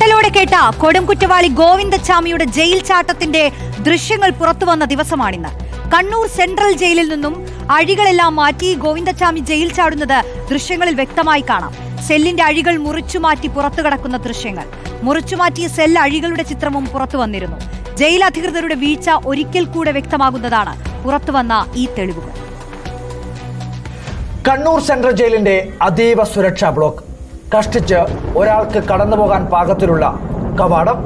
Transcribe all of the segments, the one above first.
ഞെട്ടലോടെ കേട്ട കൊടും കുറ്റവാളി ഗോവിന്ദച്ചാമിയുടെ ജയിൽ ചാട്ടത്തിന്റെ ദൃശ്യങ്ങൾ പുറത്തു വന്ന ദിവസമാണിന്ന്. കണ്ണൂർ സെൻട്രൽ ജയിലിൽ നിന്നും അഴികളെല്ലാം മാറ്റി ഗോവിന്ദച്ചാമി ജയിൽ ചാടുന്നത് ദൃശ്യങ്ങളിൽ വ്യക്തമായി കാണാം. സെല്ലിന്റെ അഴികൾ മുറിച്ചുമാറ്റി പുറത്തു കടക്കുന്ന ദൃശ്യങ്ങൾ. മുറിച്ചുമാറ്റിയ സെൽ അഴികളുടെ ചിത്രവും പുറത്തു വന്നിരുന്നു. ജയിൽ അധികൃതരുടെ വീഴ്ച ഒരിക്കൽ കൂടെ വ്യക്തമാകുന്നതാണ് പുറത്തുവന്ന ഈ തെളിവുകൾ. കണ്ണൂർ സെൻട്രൽ ജയിലിന്റെ അതീവ സുരക്ഷാ ബ്ലോക്ക്. കഷ്ടിച്ച് ഒരാൾക്ക് കടന്നു പോകാൻ പാകത്തിലുള്ള കവാടം.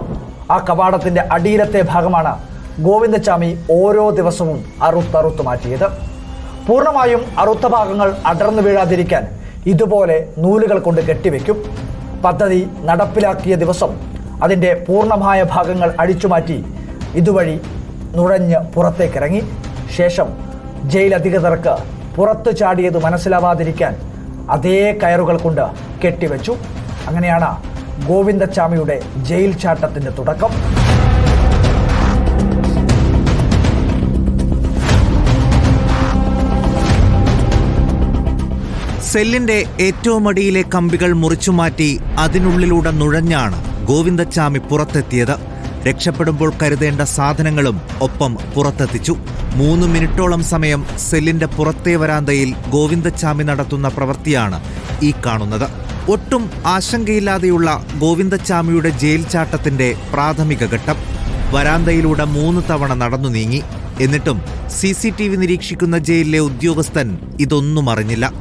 ആ കവാടത്തിന്റെ അടിയിലത്തെ ഭാഗമാണ് ഗോവിന്ദച്ചാമി ഓരോ ദിവസവും അറുത്തറുത്ത് മാറ്റിയത്. പൂർണമായും അറുത്ത ഭാഗങ്ങൾ അടർന്നു വീഴാതിരിക്കാൻ ഇതുപോലെ നൂലുകൾ കൊണ്ട് കെട്ടിവെക്കും. പദ്ധതി നടപ്പിലാക്കിയ ദിവസം അതിന്റെ പൂർണമായ ഭാഗങ്ങൾ അടിച്ചുമാറ്റി ഇതുവഴി നുഴഞ്ഞ് പുറത്തേക്കിറങ്ങി. ശേഷം ജയിലധികൃതർക്ക് പുറത്തു ചാടിയത് മനസ്സിലാവാതിരിക്കാൻ അതേ കയറുകൾ കൊണ്ട് കെട്ടിവെച്ചു. അങ്ങനെയാണ് ഗോവിന്ദച്ചാമിയുടെ ജയിൽ ചാട്ടത്തിന്റെ തുടക്കം. സെല്ലിന്റെ ഏറ്റവും അടിയിലെ കമ്പികൾ മുറിച്ചുമാറ്റി അതിനുള്ളിലൂടെ നുഴഞ്ഞാണ് ഗോവിന്ദച്ചാമി പുറത്തെത്തിയത്. രക്ഷപ്പെടുമ്പോൾ കരുതേണ്ട സാധനങ്ങളും ഒപ്പം പുറത്തെത്തിച്ചു. മൂന്ന് മിനിറ്റോളം സമയം സെല്ലിന്റെ പുറത്തെ വരാന്തയിൽ ഗോവിന്ദച്ചാമി നടത്തുന്ന പ്രവൃത്തിയാണ് ഈ കാണുന്നത്. ഒട്ടും ആശങ്കയില്ലാതെയുള്ള ഗോവിന്ദച്ചാമിയുടെ ജയിൽ ചാട്ടത്തിന്റെ പ്രാഥമിക ഘട്ടം. വരാന്തയിലൂടെ മൂന്ന് തവണ നടന്നു നീങ്ങി. എന്നിട്ടും സി സി ടി വി നിരീക്ഷിക്കുന്ന ജയിലിലെ ഉദ്യോഗസ്ഥൻ ഇതൊന്നും അറിഞ്ഞില്ല.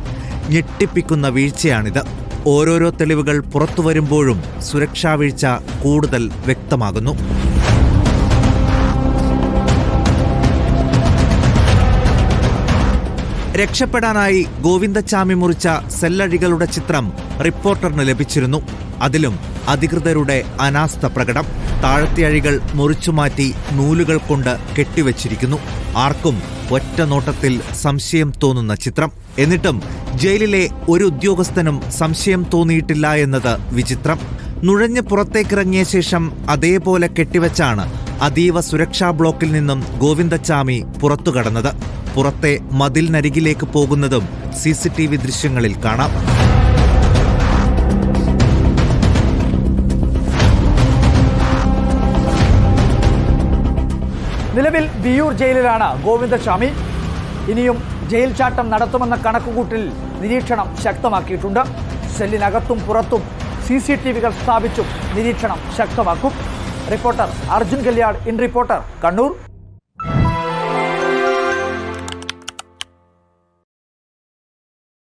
ഞെട്ടിപ്പിക്കുന്ന വീഴ്ചയാണിത്. ഓരോരോ തെളിവുകൾ പുറത്തു വരുമ്പോഴും സുരക്ഷാ വീഴ്ച കൂടുതൽ വ്യക്തമാകുന്നു. രക്ഷപ്പെടാനായി ഗോവിന്ദച്ചാമി മുറിച്ച സെല്ലഴികളുടെ ചിത്രം റിപ്പോർട്ടറിന് ലഭിച്ചിരുന്നു. അതിലും അധികൃതരുടെ അനാസ്ഥ പ്രകടം. താഴത്തെ അഴികൾ മുറിച്ചുമാറ്റി നൂലുകൾ കൊണ്ട് കെട്ടിവച്ചിരിക്കുന്നു. ആർക്കും ഒറ്റ നോട്ടത്തിൽ സംശയം തോന്നുന്ന ചിത്രം. എന്നിട്ടും ജയിലിലെ ഒരു ഉദ്യോഗസ്ഥനും സംശയം തോന്നിയിട്ടില്ല എന്നത് വിചിത്രം. നുഴഞ്ഞ് പുറത്തേക്കിറങ്ങിയ ശേഷം അതേപോലെ കെട്ടിവച്ചാണ് അതീവ സുരക്ഷാ ബ്ലോക്കിൽ നിന്നും ഗോവിന്ദച്ചാമി പുറത്തു കടന്നത് പുറത്തെ മതിലിനരികിലേക്ക് പോകുന്നതും സി സി ടി വി ദൃശ്യങ്ങളിൽ കാണാം. നിലവിൽ വിയൂർ ജയിലിലാണ് ഗോവിന്ദസ്വാമി ഇനിയും ജയിൽ ചാട്ടം നടത്തുമെന്ന കണക്കുകൂട്ടിൽ നിരീക്ഷണം ശക്തമാക്കിയിട്ടുണ്ട്. സെല്ലിനകത്തും പുറത്തും സി സി ടി വികൾ സ്ഥാപിച്ചും നിരീക്ഷണം ശക്തമാക്കും. Reporter Arjun Kalyan in reporter Kannur.